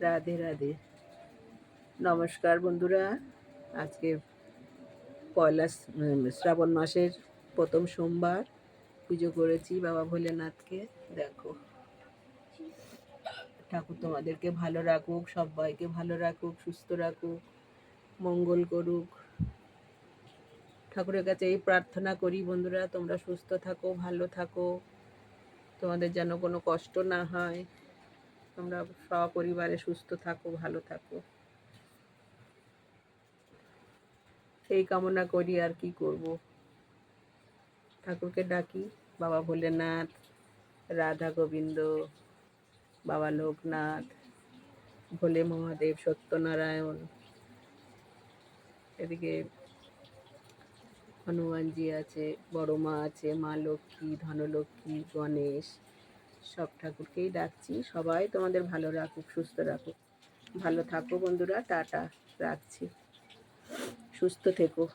রাধে রাধে। নমস্কার বন্ধুরা। আজকে পয়লা শ্রাবণ মাসের প্রথম সোমবার। পুজো করেছি বাবা ভোলেনাথকে। দেখো। ঠাকুর তোমাদেরকে ভালো রাখুক, সবাইকে ভালো রাখুক, সুস্থ রাখুক, মঙ্গল করুক। ঠাকুরের কাছে এই প্রার্থনা করি বন্ধুরা, তোমরা সুস্থ থাকো, ভালো থাকো। তোমাদের যেন কোনো কষ্ট না হয়। তোমরা সপরিবারে সুস্থ থাকো, ভালো থাকো। এই কামনা করি আর কি করব। ঠাকুরকে ডাকি, বাবা ভোলেনাথ, রাধা গোবিন্দ, বাবা লোকনাথ, ভোলে মহাদেব সত্যনারায়ণ। এদিকে হনুমানজি আছে, বড় মা আছে, মা লক্ষ্মী, ধনলক্ষ্মী, গণেশ। সব ঠাকুরকেই ডাকছি। সবাই তোমাদের ভালো রাখুক, সুস্থ রাখুক। ভালো থাকো বন্ধুরা, টাটা, রাখছি। সুস্থ থেকো।